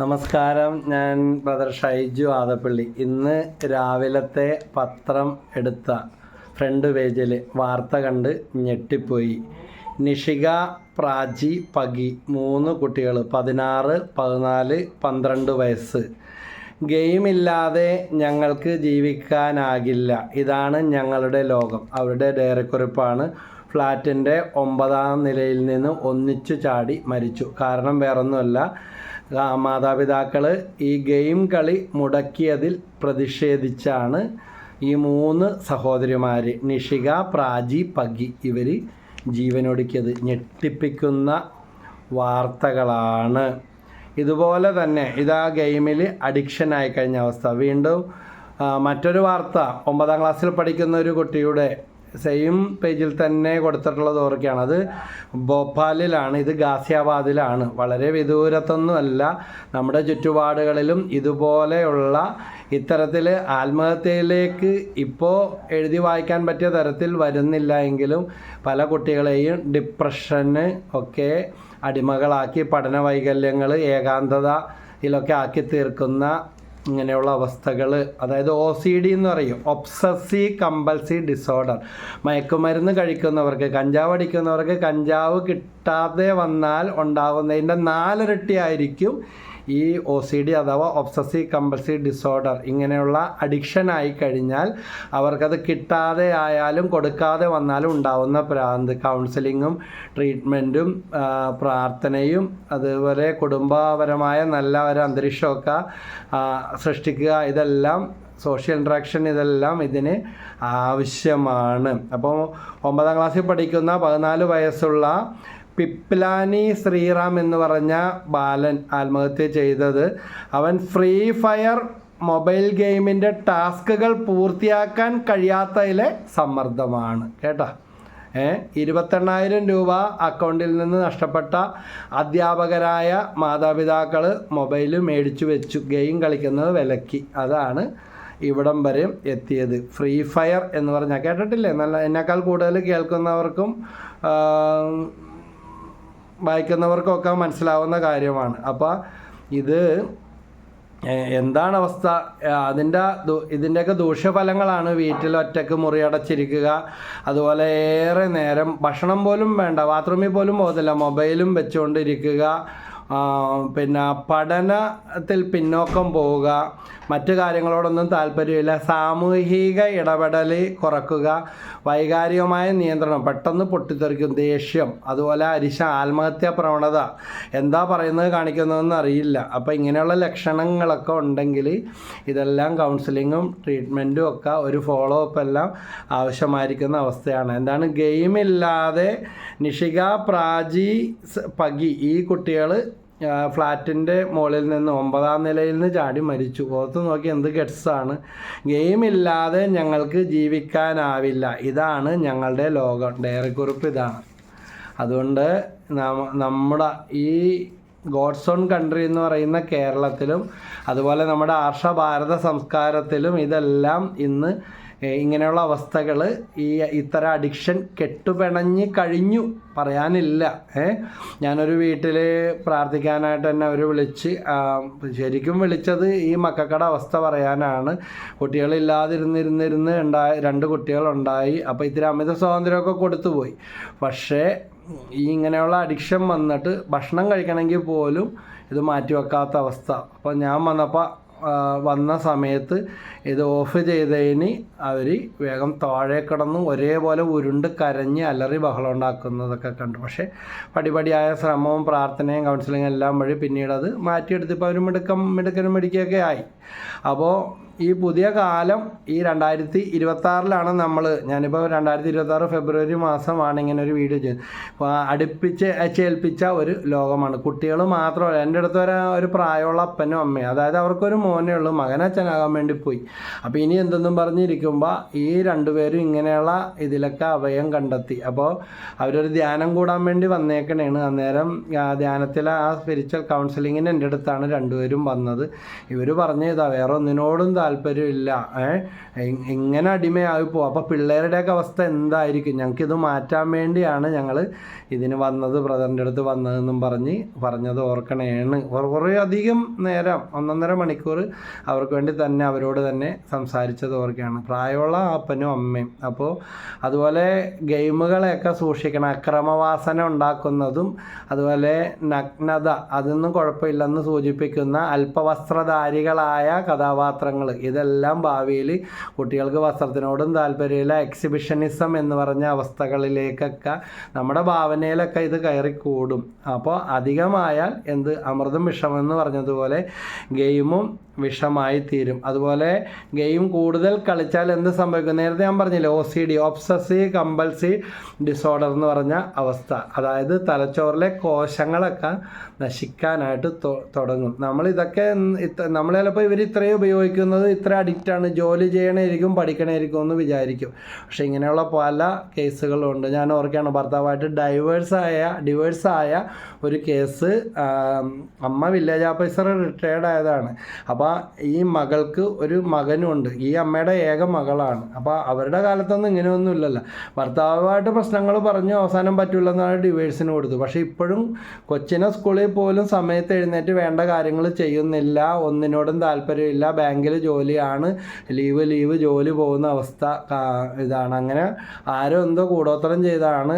നമസ്കാരം. ഞാൻ ബ്രദർ ഷൈജു ആദപ്പള്ളി. ഇന്ന് രാവിലത്തെ പത്രം എടുത്ത ഫ്രണ്ട് പേജിൽ വാർത്ത കണ്ട് ഞെട്ടിപ്പോയി. നിഷിക പ്രാചി പകി മൂന്ന് കുട്ടികൾ പതിനാറ് പതിനാല് പന്ത്രണ്ട് വയസ്സ്. ഗെയിമില്ലാതെ ഞങ്ങൾക്ക് ജീവിക്കാനാകില്ല. ഇതാണ് ഞങ്ങളുടെ ലോകം. അവരുടെ ഡയറിക്കുറിപ്പാണ്. ഫ്ലാറ്റിന്റെ ഒമ്പതാം നിലയിൽ നിന്ന് ഒന്നിച്ചു ചാടി മരിച്ചു. കാരണം വേറൊന്നുമല്ല മാതാപിതാക്കൾ ഈ ഗെയിം കളി മുടക്കിയതിൽ പ്രതിഷേധിച്ചാണ് ഈ മൂന്ന് സഹോദരിമാർ നിഷിക പ്രാജി പഗി ഇവർ ജീവനൊടുക്കിയത്. ഞെട്ടിപ്പിക്കുന്ന വാർത്തകളാണ്. ഇതുപോലെ തന്നെ ഇതാ ഗെയിമിൽ അഡിക്ഷൻ ആയി കഴിഞ്ഞ അവസ്ഥ. വീണ്ടും മറ്റൊരു വാർത്ത. ഒമ്പതാം ക്ലാസ്സിൽ പഠിക്കുന്ന ഒരു കുട്ടിയുടെ സെയിം പേജിൽ തന്നെ കൊടുത്തിട്ടുള്ളത് ഓർക്കുകയാണ്. അത് ഭോപ്പാലിലാണ് ഇത് ഗാസിയാബാദിലാണ്. വളരെ വിദൂരത്തൊന്നുമല്ല. നമ്മുടെ ചുറ്റുപാടുകളിലും ഇതുപോലെയുള്ള ഇത്തരത്തിൽ ആത്മഹത്യയിലേക്ക് ഇപ്പോൾ എഴുതി വായിക്കാൻ പറ്റിയ തരത്തിൽ വരുന്നില്ല എങ്കിലും പല കുട്ടികളെയും ഡിപ്രഷന് ഒക്കെ അടിമകളാക്കി പഠന വൈകല്യങ്ങൾ ഏകാന്തത ഇതിലൊക്കെ ആക്കി തീർക്കുന്ന ഇങ്ങനെയുള്ള അവസ്ഥകൾ അതായത് ഒ സി ഡി എന്ന് പറയും. ഒബ്സസീവ് കമ്പൽസീവ് ഡിസോർഡർ മയക്കുമരുന്ന് കഴിക്കുന്നവർക്ക് കഞ്ചാവ് അടിക്കുന്നവർക്ക് കഞ്ചാവ് കിട്ടാതെ വന്നാൽ ഉണ്ടാകുന്നതിന്റെ നാലിരട്ടി ആയിരിക്കും ഈ ഒ സി ഡി അഥവാ ഒബ്സസീവ് കമ്പൽസീവ് ഡിസോർഡർ ഇങ്ങനെയുള്ള അഡിക്ഷൻ ആയി കഴിഞ്ഞാൽ അവർക്കത് കിട്ടാതെ ആയാലും കൊടുക്കാതെ വന്നാലും ഉണ്ടാവുന്ന പ്രാന്ത് കൗൺസിലിങ്ങും ട്രീറ്റ്മെന്റും പ്രാർത്ഥനയും അതുപോലെ കുടുംബപരമായ നല്ല ഒരു അന്തരീക്ഷമൊക്കെ സൃഷ്ടിക്കുക ഇതെല്ലാം സോഷ്യൽ ഇൻട്രാക്ഷൻ ഇതെല്ലാം ഇതിന് ആവശ്യമാണ്. അപ്പോൾ ഒമ്പതാം ക്ലാസ്സിൽ പഠിക്കുന്ന പതിനാല് വയസ്സുള്ള പിപ്ലാനി ശ്രീറാം എന്ന് പറഞ്ഞ ബാലൻ ആത്മഹത്യ ചെയ്തത്. അവൻ ഫ്രീ ഫയർ മൊബൈൽ ഗെയിമിന്റെ ടാസ്കുകൾ പൂർത്തിയാക്കാൻ കഴിയാത്തതിലെ സമ്മർദ്ദമാണ്. കേട്ടോ? ഏ? ഇരുപത്തെണ്ണായിരം രൂപ അക്കൗണ്ടിൽ നിന്ന് നഷ്ടപ്പെട്ട അധ്യാപകരായ മാതാപിതാക്കൾ മൊബൈൽ മേടിച്ചു വെച്ചു. ഗെയിം കളിക്കുന്നത് വിലക്കി. അതാണ് ഇവിടം വരെ എത്തിയത്. ഫ്രീ ഫയർ എന്ന് പറഞ്ഞാൽ കേട്ടിട്ടില്ലേ? നല്ല എന്നെക്കാൾ കൂടുതൽ കേൾക്കുന്നവർക്കും വായിക്കുന്നവർക്കൊക്കെ മനസ്സിലാവുന്ന കാര്യമാണ്. അപ്പോൾ ഇത് എന്താണ് അവസ്ഥ? അതിന്റെ ഇതിന്റെയൊക്കെ ദൂഷ്യഫലങ്ങളാണ് വീട്ടിൽ ഒറ്റയ്ക്ക് മുറിയടച്ചിരിക്കുക അതുപോലെ ഏറെ നേരം ഭക്ഷണം പോലും വേണ്ട ബാത്റൂമിൽ പോലും പോകത്തില്ല മൊബൈലും വെച്ചുകൊണ്ടിരിക്കുക. പിന്നെ പഠനത്തിൽ പിന്നോക്കം പോവുക. മറ്റു കാര്യങ്ങളോടൊന്നും താല്പര്യമില്ല. സാമൂഹിക ഇടപെടൽ കുറക്കുക വൈകാരികമായ നിയന്ത്രണം പെട്ടെന്ന് പൊട്ടിത്തെറിക്കും ദേഷ്യം അതുപോലെ അരിശ ആത്മഹത്യാ പ്രവണത എന്താ പറയുന്നത് കാണിക്കുന്നതെന്ന് അറിയില്ല. അപ്പോൾ ഇങ്ങനെയുള്ള ലക്ഷണങ്ങളൊക്കെ ഉണ്ടെങ്കിൽ ഇതെല്ലാം കൗൺസിലിങ്ങും ട്രീറ്റ്മെന്റും ഒക്കെ ഒരു ഫോളോ അപ്പ് എല്ലാം ആവശ്യമായിരിക്കുന്ന അവസ്ഥയാണ്. എന്താണ്? ഗെയിമില്ലാതെ നിഷിക പ്രാചി പകി ഈ കുട്ടികൾ ഫ്ലാറ്റിന്റെ മുകളിൽ നിന്ന് ഒമ്പതാം നിലയിൽ നിന്ന് ചാടി മരിച്ചു. ഓർത്ത് നോക്കി എന്ത് ഗെറ്റ്സാണ് ഗെയിം ഇല്ലാതെ ഞങ്ങൾക്ക് ജീവിക്കാനാവില്ല. ഇതാണ് ഞങ്ങളുടെ ലോകം. ഡയറിക്കുറിപ്പ് ഇതാണ്. അതുകൊണ്ട് നമ്മ- നമ്മുടെ ഈ ഗോഡ്സ് ഓൺ കൺട്രി എന്ന് പറയുന്ന കേരളത്തിലും അതുപോലെ നമ്മുടെ ആർഷ ഭാരത സംസ്കാരത്തിലും ഇതെല്ലാം ഇന്ന് ഇങ്ങനെയുള്ള അവസ്ഥകൾ ഈ ഇത്തരം അഡിക്ഷൻ കെട്ടുപിണഞ്ഞ് കഴിഞ്ഞു പറയാനില്ല. ഞാനൊരു വീട്ടിൽ പ്രാർത്ഥിക്കാനായിട്ട് തന്നെ അവർ വിളിച്ച് ശരിക്കും വിളിച്ചത് ഈ മക്കക്കട അവസ്ഥ പറയാനാണ്. കുട്ടികളില്ലാതിരുന്നിരുന്നിരുന്ന് ഉണ്ടായ രണ്ട് കുട്ടികളുണ്ടായി. അപ്പോൾ ഇത്തിരി അമിത സ്വാതന്ത്ര്യമൊക്കെ കൊടുത്തു പോയി പക്ഷേ ഈ ഇങ്ങനെയുള്ള അഡിക്ഷൻ വന്നിട്ട് ഭക്ഷണം കഴിക്കണമെങ്കിൽ പോലും ഇത് മാറ്റിവെക്കാത്ത അവസ്ഥ. അപ്പോൾ ഞാൻ വന്നപ്പോൾ വന്ന സമയത്ത് ഇത് ഓഫ് ചെയ്തതിന് അവർ വേഗം താഴെ കിടന്നു ഒരേപോലെ ഉരുണ്ട് കരഞ്ഞ് അലറി ബഹളം ഉണ്ടാക്കുന്നതൊക്കെ കണ്ടു. പക്ഷേ പടിപടിയായ ശ്രമവും പ്രാർത്ഥനയും കൗൺസിലിങ്ങും എല്ലാം വഴി പിന്നീട് അത് മാറ്റിയെടുത്തിപ്പോൾ അവർ മിടുക്കം മിടുക്കനും മിടുക്കിയൊക്കെ ആയി. അപ്പോൾ ഈ പുതിയ കാലം ഈ രണ്ടായിരത്തി ഇരുപത്താറിലാണ് നമ്മൾ ഞാനിപ്പോൾ രണ്ടായിരത്തി ഇരുപത്താറ് ഫെബ്രുവരി മാസമാണ് ഇങ്ങനെ ഒരു വീഡിയോ ചെയ്തത്. അപ്പോൾ അടുപ്പിച്ച് ചേൽപ്പിച്ച ഒരു ലോകമാണ്. കുട്ടികൾ മാത്രമല്ല എന്റെ അടുത്ത് ഒരു പ്രായമുള്ള അപ്പനും അമ്മയും അതായത് അവർക്കൊരു മോനേ ഉള്ളൂ മകനച്ഛനാകാൻ വേണ്ടി പോയി. അപ്പോൾ ഇനി എന്തെന്നും പറഞ്ഞിരിക്കുമ്പോൾ ഈ രണ്ടുപേരും ഇങ്ങനെയുള്ള ഇതിലൊക്കെ അഭയം കണ്ടെത്തി. അപ്പോൾ അവരൊരു ധ്യാനം കൂടാൻ വേണ്ടി വന്നേക്കണേണ്. അന്നേരം ധ്യാനത്തിലെ ആ സ്പിരിച്വൽ കൗൺസിലിങ്ങിന് എന്റെ അടുത്താണ് രണ്ടുപേരും വന്നത്. ഇവർ പറഞ്ഞു ഇതാ വേറെ ഒന്നിനോടും താല്പര്യമില്ല. ഏഹ് ഇങ്ങനെ അടിമയായി പോകും അപ്പോൾ പിള്ളേരുടെയൊക്കെ അവസ്ഥ എന്തായിരിക്കും? ഞങ്ങൾക്കിത് മാറ്റാൻ വേണ്ടിയാണ് ഞങ്ങൾ ഇതിന് വന്നത് ബ്രദറിന്റെ അടുത്ത് വന്നതെന്നും പറഞ്ഞ് പറഞ്ഞത് ഓർക്കണേണ്. കുറേ അധികം നേരം ഒന്നൊന്നര മണിക്കൂർ അവർക്ക് വേണ്ടി തന്നെ അവരോട് തന്നെ സംസാരിച്ചത് ഓർക്കുകയാണ് പ്രായമുള്ള അപ്പനും അമ്മയും. അപ്പോൾ അതുപോലെ ഗെയിമുകളെയൊക്കെ സൂക്ഷിക്കണം. അക്രമവാസന ഉണ്ടാക്കുന്നതും അതുപോലെ നഗ്നത അതൊന്നും കുഴപ്പമില്ലെന്ന് സൂചിപ്പിക്കുന്ന അല്പവസ്ത്രധാരികളായ കഥാപാത്രങ്ങൾ ഇതെല്ലാം ഭാവിയിൽ കുട്ടികൾക്ക് വസ്ത്രത്തിനോടും താല്പര്യമില്ല. എക്സിബിഷനിസം എന്ന് പറഞ്ഞ അവസ്ഥകളിലേക്കൊക്കെ നമ്മുടെ ഭാവനയിലൊക്കെ ഇത് കയറിക്കൂടും. അപ്പോൾ അധികമായാൽ എന്ത്? അമൃതം വിഷമെന്ന് പറഞ്ഞതുപോലെ ഗെയിമും വിഷമായി തീരും അതുപോലെ ഗെയിം കൂടുതൽ കളിച്ചാൽ എന്ത് സംഭവിക്കും? നേരത്തെ ഞാൻ പറഞ്ഞില്ലേ O C D obsessive compulsive disorder എന്ന് പറഞ്ഞ അവസ്ഥ. അതായത് തലച്ചോറിലെ കോശങ്ങളൊക്കെ നശിക്കാനായിട്ട് തുടങ്ങും. നമ്മൾ ഇതൊക്കെ നമ്മൾ ചിലപ്പോൾ ഇവർ ഇത്രയും ഉപയോഗിക്കുന്നത് ഇത്ര ആണ്. ജോലി ചെയ്യണമായിരിക്കും പഠിക്കണമായിരിക്കും എന്ന് വിചാരിക്കും. പക്ഷെ ഇങ്ങനെയുള്ള പല കേസുകളും ഉണ്ട്. ഞാൻ ഓർക്കുകയാണ് ഭർത്താവായിട്ട് ഡൈവേഴ്സായ ഡിവേഴ്സായ ഒരു കേസ് അമ്മ വില്ലേജ് ഓഫീസർ റിട്ടയർഡ് ആയതാണ്. അപ്പോൾ ഈ മകൾക്ക് ഒരു മകനുണ്ട്. ഈ അമ്മയുടെ ഏക മകളാണ്. അപ്പോൾ അവരുടെ കാലത്തൊന്നും ഇങ്ങനെയൊന്നും ഇല്ലല്ലോ. ഭർത്താവുമായിട്ട് പ്രശ്നങ്ങൾ പറഞ്ഞു അവസാനം പറ്റില്ലെന്നാണ് ഡിവേഴ്സിന് കൊടുത്തു. പക്ഷേ ഇപ്പോഴും കൊച്ചിനെ സ്കൂളിൽ പോലും സമയത്ത് എഴുന്നേറ്റ് വേണ്ട കാര്യങ്ങൾ ചെയ്യുന്നില്ല. ഒന്നിനോടും താല്പര്യമില്ല. ബാങ്കിൽ ജോലിയാണ്. ലീവ് ലീവ് ജോലി പോകുന്ന അവസ്ഥ ഇതാണ്. അങ്ങനെ ആരോ എന്തോ കൂടോത്തരം ചെയ്താണ്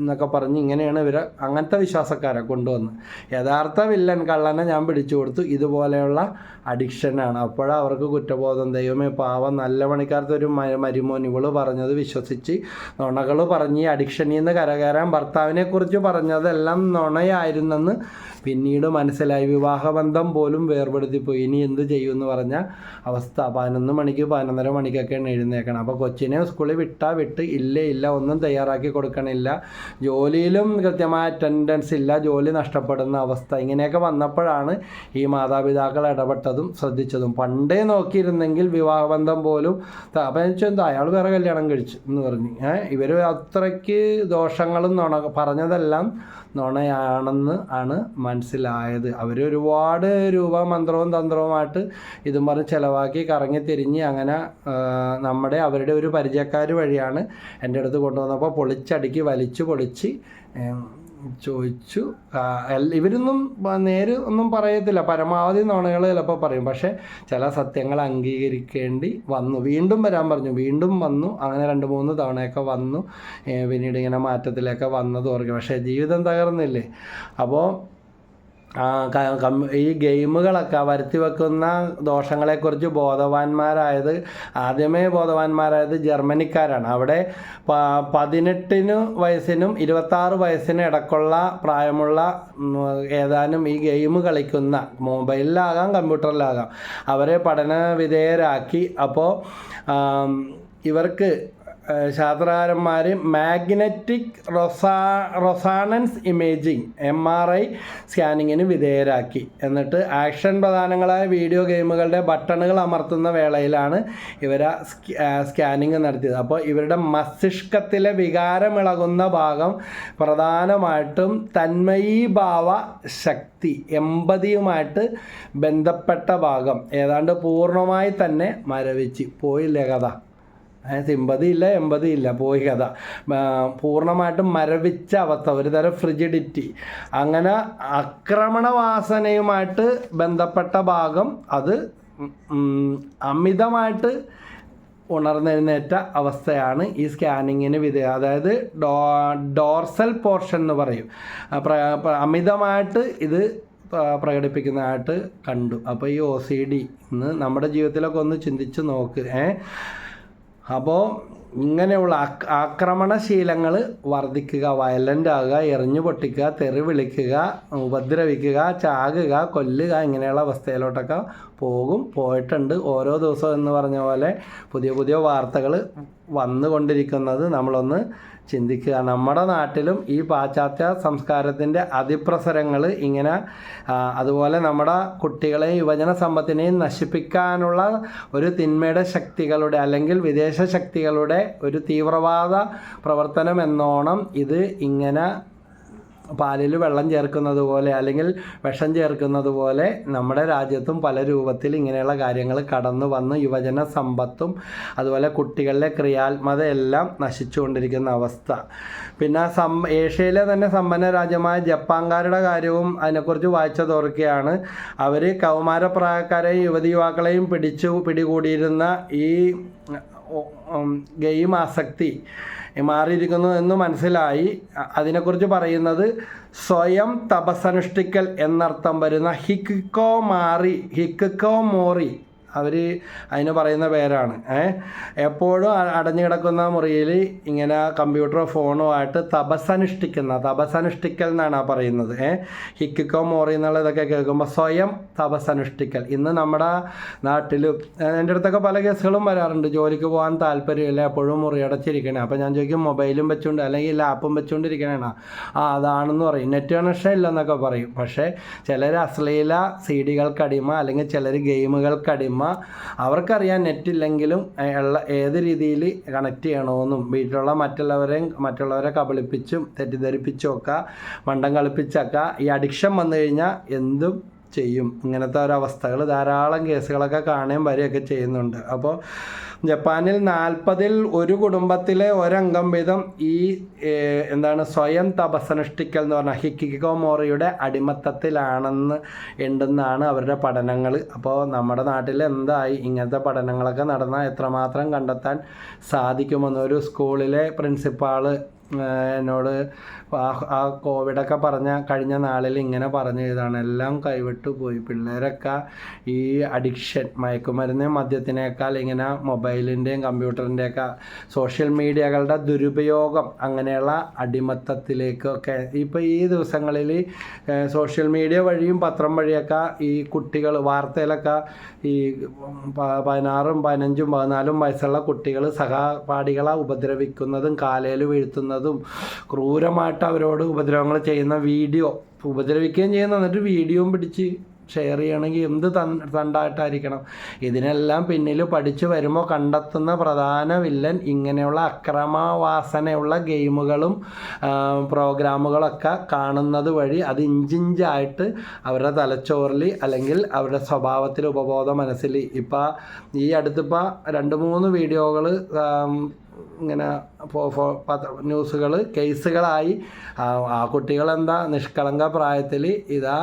എന്നൊക്കെ പറഞ്ഞ് ഇങ്ങനെയാണ് ഇവർ അങ്ങനത്തെ വിശ്വാസക്കാരെ കൊണ്ടുവന്ന്. യഥാർത്ഥ വില്ലൻ കള്ളനെ ഞാൻ പിടിച്ചു കൊടുത്തു. ഇതുപോലെയുള്ള അഡിക്ഷനാണ്. അപ്പോഴാണ് അവർക്ക് കുറ്റബോധം. ദൈവമേ പാവം നല്ല പണിക്കാർത്ത് ഒരു മരുമോൻ. ഇവൾ പറഞ്ഞത് വിശ്വസിച്ച് നുണകൾ പറഞ്ഞ് അഡിക്ഷനിൽ നിന്ന് കരകയറാൻ ഭർത്താവിനെ കുറിച്ച് പറഞ്ഞതെല്ലാം നുണയായിരുന്നെന്ന് പിന്നീട് മനസ്സിലായി. വിവാഹബന്ധം പോലും വേർപെടുത്തിപ്പോയി. ഇനി എന്ത് ചെയ്യുമെന്ന് പറഞ്ഞ അവസ്ഥ. പതിനൊന്ന് മണിക്ക് പതിനൊന്നര മണിക്കൊക്കെയാണ് എഴുന്നേക്കണം. അപ്പോൾ കൊച്ചിനെ സ്കൂളിൽ വിട്ടാൽ വിട്ട് ഇല്ലേ ഇല്ല ഒന്നും തയ്യാറാക്കി കൊടുക്കണില്ല. ജോലിയിലും കൃത്യമായ അറ്റൻഡൻസ് ഇല്ല. ജോലി നഷ്ടപ്പെടുന്ന അവസ്ഥ. ഇങ്ങനെയൊക്കെ വന്നപ്പോഴാണ് ഈ മാതാപിതാക്കൾ ഇടപെട്ടതും ശ്രദ്ധിച്ചതും. പണ്ടേ നോക്കിയിരുന്നെങ്കിൽ വിവാഹബന്ധം പോലും അപ്പോൾ അപ്പം എന്താ? അയാൾ വേറെ കല്യാണം കഴിച്ചു? എന്ന് പറഞ്ഞു. ഇവർ അത്രയ്ക്ക് ദോഷങ്ങളും നുണ പറഞ്ഞതെല്ലാം നുണയാണെന്ന് ആണ് മനസ്സിലായത്. അവർ ഒരുപാട് രൂപ മന്ത്രവും തന്ത്രവുമായിട്ട് ഇതും പറഞ്ഞ് ചിലവാക്കി കറങ്ങി തിരിഞ്ഞ് അങ്ങനെ നമ്മുടെ അവരുടെ ഒരു പരിചയക്കാർ വഴിയാണ് എന്റെ അടുത്ത് കൊണ്ടുവന്നപ്പോൾ പൊളിച്ചടുക്കി വലിച്ചു പൊളിച്ച് ചോദിച്ചു. ഇവരൊന്നും നേര് ഒന്നും പറയത്തില്ല. പരമാവധി നുണകൾ ചിലപ്പോൾ പറയും. പക്ഷേ ചില സത്യങ്ങൾ അംഗീകരിക്കേണ്ടി വന്നു. വീണ്ടും വരാൻ പറഞ്ഞു. വീണ്ടും വന്നു. അങ്ങനെ രണ്ട് മൂന്ന് തവണയൊക്കെ വന്നു. പിന്നീട് ഇങ്ങനെ മാറ്റത്തിലൊക്കെ വന്നത് ഓർക്കും. പക്ഷേ ജീവിതം തകർന്നില്ലേ? അപ്പോൾ ഈ ഗെയിമുകളൊക്കെ വരുത്തി വെക്കുന്ന ദോഷങ്ങളെക്കുറിച്ച് ബോധവാന്മാരായത് ആദ്യമേ ബോധവാന്മാരായത് ജർമ്മനിക്കാരാണ്. അവിടെ പതിനെട്ടിന് വയസ്സിനും ഇരുപത്താറ് വയസ്സിനും ഇടക്കുള്ള പ്രായമുള്ള ഏതാനും ഈ ഗെയിം കളിക്കുന്ന മൊബൈലിലാകാം കമ്പ്യൂട്ടറിലാകാം അവരെ പഠന വിധേയരാക്കി. അപ്പോൾ ഇവർക്ക് ശാസ്ത്രകാരന്മാർ magnetic റൊസാ resonance imaging M R I സ്കാനിങ്ങിന് വിധേയരാക്കി. എന്നിട്ട് ആക്ഷൻ പ്രധാനങ്ങളായ വീഡിയോ ഗെയിമുകളുടെ ബട്ടണുകൾ അമർത്തുന്ന വേളയിലാണ് ഇവർ സ്കാനിങ് നടത്തിയത്. അപ്പോൾ ഇവരുടെ മസ്തിഷ്കത്തിലെ വികാരമിളകുന്ന ഭാഗം പ്രധാനമായിട്ടും തന്മയീഭാവ ശക്തി എമ്പതിയുമായിട്ട് ബന്ധപ്പെട്ട ഭാഗം ഏതാണ്ട് പൂർണമായി തന്നെ മരവിച്ച്. പോയില്ലേ കഥ? ഏ, സിമ്പതി ഇല്ല എമ്പതി ഇല്ല പോയി കഥ. പൂർണമായിട്ടും മരവിച്ച അവസ്ഥ ഒരു തരം ഫ്രിജിഡിറ്റി അങ്ങനെ ആക്രമണവാസനയുമായിട്ട് ബന്ധപ്പെട്ട ഭാഗം അത് അമിതമായിട്ട് ഉണർന്നെഴുന്നേറ്റ അവസ്ഥയാണ് ഈ സ്കാനിങ്ങിന് വിധേയ അതായത് ഡോ ഡോർസൽ പോർഷൻ എന്ന് പറയും. അമിതമായിട്ട് ഇത് പ്രകടിപ്പിക്കുന്നതായിട്ട് കണ്ടു. അപ്പോൾ ഈ ഒ സി ഡി ഇന്ന് നമ്മുടെ ജീവിതത്തിലൊക്കെ ഒന്ന് ചിന്തിച്ച് നോക്ക് ഏ? അപ്പോൾ ഇങ്ങനെയുള്ള ആക്- ആക്രമണശീലങ്ങൾ വർദ്ധിക്കുക വയലന്റ് ആകുക എറിഞ്ഞു പൊട്ടിക്കുക തെറി വിളിക്കുക ഉപദ്രവിക്കുക ചാകുക കൊല്ലുക ഇങ്ങനെയുള്ള അവസ്ഥയിലോട്ടൊക്കെ പോകും. പോയിട്ടുണ്ട്. ഓരോ ദിവസവും എന്ന് പറഞ്ഞ പോലെ പുതിയ പുതിയ വാർത്തകൾ വന്നുകൊണ്ടിരിക്കുന്നത് നമ്മളൊന്ന് ചിന്തിക്കുക. നമ്മുടെ നാട്ടിലും ഈ പാശ്ചാത്യ സംസ്കാരത്തിന്റെ അതിപ്രസരങ്ങൾ ഇങ്ങനെ അതുപോലെ നമ്മുടെ കുട്ടികളെയും യുവജന സമ്പത്തിനെയും നശിപ്പിക്കാനുള്ള ഒരു തിന്മയുടെ ശക്തികളുടെ അല്ലെങ്കിൽ വിദേശ ശക്തികളുടെ ഒരു തീവ്രവാദ പ്രവർത്തനം എന്നോണം ഇത് ഇങ്ങനെ പാലിൽ വെള്ളം ചേർക്കുന്നത് പോലെ അല്ലെങ്കിൽ വിഷം ചേർക്കുന്നത് പോലെ നമ്മുടെ രാജ്യത്തും പല രൂപത്തിൽ ഇങ്ങനെയുള്ള കാര്യങ്ങൾ കടന്നു വന്ന് യുവജന സമ്പത്തും അതുപോലെ കുട്ടികളിലെ ക്രിയാത്മത എല്ലാം നശിച്ചുകൊണ്ടിരിക്കുന്ന അവസ്ഥ. പിന്നെ സം ഏഷ്യയിലെ തന്നെ സമ്പന്ന രാജ്യമായ ജപ്പാൻകാരുടെ കാര്യവും അതിനെക്കുറിച്ച് വായിച്ചതോർക്കുകയാണ് അവർ കൗമാരപ്രായക്കാരെയും യുവതി യുവാക്കളെയും പിടിച്ചു പിടികൂടിയിരുന്ന ഈ ഗെയിം ആസക്തി മാറിയിരിക്കുന്നു എന്ന് മനസ്സിലായി. അതിനെക്കുറിച്ച് പറയുന്നത് സ്വയം തപസ്സനുഷ്ഠിക്കൽ എന്നർത്ഥം വരുന്ന ഹിക്കോ മാറി ഹിക്കോ മോറി അവർ അതിന് പറയുന്ന പേരാണ്. എപ്പോഴും അടഞ്ഞു കിടക്കുന്ന മുറിയിൽ ഇങ്ങനെ കമ്പ്യൂട്ടറോ ഫോണോ ആയിട്ട് തപസ്സനുഷ്ഠിക്കുന്ന തപസ്സനുഷ്ഠിക്കൽ എന്നാണ് ആ പറയുന്നത്. ഏ? ഹിക്കോ മോറി എന്നുള്ളതൊക്കെ കേൾക്കുമ്പോൾ സ്വയം തപസ്സനുഷ്ഠിക്കൽ. ഇന്ന് നമ്മുടെ നാട്ടിലും എന്റെ അടുത്തൊക്കെ പല കേസുകളും വരാറുണ്ട്. ജോലിക്ക് പോകാൻ താല്പര്യമില്ല എപ്പോഴും മുറി അടച്ചിരിക്കണേ. അപ്പോൾ ഞാൻ ചോദിക്കും മൊബൈലും വെച്ചുകൊണ്ട് അല്ലെങ്കിൽ ലാപ്പും വെച്ചുകൊണ്ടിരിക്കണേണ ആ അതാണെന്ന് പറയും. നെറ്റ് കണക്ഷൻ ഇല്ലെന്നൊക്കെ പറയും. പക്ഷേ ചിലർ അശ്ലീല സി ഡികൾക്കടിമ അല്ലെങ്കിൽ ചിലർ ഗെയിമുകൾക്കടിമ അവർക്കറിയാം നെറ്റ് ഇല്ലെങ്കിലും ഏ, ഉള്ള ഏത് രീതിയിൽ കണക്ട് ചെയ്യണമെന്നും വീട്ടിലുള്ള മറ്റുള്ളവരെയും മറ്റുള്ളവരെ കബളിപ്പിച്ചും തെറ്റിദ്ധരിപ്പിച്ചും ഒക്കെ മണ്ടം കളിപ്പിച്ചൊക്കെ ഈ അഡിക്ഷൻ വന്നു കഴിഞ്ഞാൽ എന്തും ചെയ്യും. ഇങ്ങനത്തെ ഒരവസ്ഥകൾ ധാരാളം കേസുകളൊക്കെ കാണുകയും വരികയൊക്കെ ചെയ്യുന്നുണ്ട്. അപ്പോൾ ജപ്പാനിൽ നാൽപ്പതിൽ ഒരു കുടുംബത്തിലെ ഒരംഗം വീതം ഈ എന്താണ് സ്വയം തപസ്സനുഷ്ഠിക്കൽ എന്ന് പറഞ്ഞാൽ ഹിക്കിക്കോ മോറിയുടെ അടിമത്തത്തിലാണെന്ന് ഉണ്ടെന്നാണ് അവരുടെ പഠനങ്ങൾ. അപ്പോൾ നമ്മുടെ നാട്ടിൽ എന്തായി? ഇങ്ങനത്തെ പഠനങ്ങളൊക്കെ നടന്നാൽ എത്രമാത്രം കണ്ടെത്താൻ സാധിക്കുമെന്ന് ഒരു സ്കൂളിലെ പ്രിൻസിപ്പാൾ എന്നോട് ആ കോവിഡൊക്കെ പറഞ്ഞ കഴിഞ്ഞ നാളിൽ ഇങ്ങനെ പറഞ്ഞു ഇതാണ്. എല്ലാം കൈവിട്ടു പോയി. പിള്ളേരൊക്കെ ഈ അഡിക്ഷൻ മയക്കുമരുന്ന് മദ്യത്തിനേക്കാൾ ഇങ്ങനെ മൊബൈലിന്റെയും കമ്പ്യൂട്ടറിന്റെയൊക്കെ സോഷ്യൽ മീഡിയകളുടെ ദുരുപയോഗം അങ്ങനെയുള്ള അടിമത്തത്തിലേക്കൊക്കെ ഇപ്പോൾ ഈ ദിവസങ്ങളിൽ സോഷ്യൽ മീഡിയ വഴിയും പത്രം വഴിയൊക്കെ ഈ കുട്ടികൾ വാർത്തയിലൊക്കെ ഈ പതിനാറും പതിനഞ്ചും പതിനാലും വയസ്സുള്ള കുട്ടികൾ സഹപാഠികളെ ഉപദ്രവിക്കുന്നതും കാലയിൽ വീഴ്ത്തുന്നതും ക്രൂരമായിട്ട് അവരോട് ഉപദ്രവങ്ങൾ ചെയ്യുന്ന വീഡിയോ ഉപദ്രവിക്കുകയും ചെയ്യുന്ന എന്നിട്ട് വീഡിയോയും പിടിച്ച് ഷെയർ ചെയ്യണമെങ്കിൽ എന്ത് തണ്ടായിട്ടായിരിക്കണം? ഇതിനെല്ലാം പിന്നിൽ പഠിച്ചു വരുമ്പോൾ കണ്ടെത്തുന്ന പ്രധാന വില്ലൻ ഇങ്ങനെയുള്ള അക്രമവാസനയുള്ള ഗെയിമുകളും പ്രോഗ്രാമുകളൊക്കെ കാണുന്നത് വഴി അത് ഇഞ്ചിഞ്ചായിട്ട് അവരുടെ തലച്ചോറിൽ അല്ലെങ്കിൽ അവരുടെ സ്വഭാവത്തിൽ ഉപബോധ മനസ്സിൽ ഇപ്പം ഈ അടുത്തിപ്പോൾ രണ്ട് മൂന്ന് വീഡിയോകൾ ഇങ്ങനെ ന്യൂസുകൾ കേസുകളായി. ആ കുട്ടികളെന്താ? നിഷ്കളങ്ക പ്രായത്തിൽ ഇതാ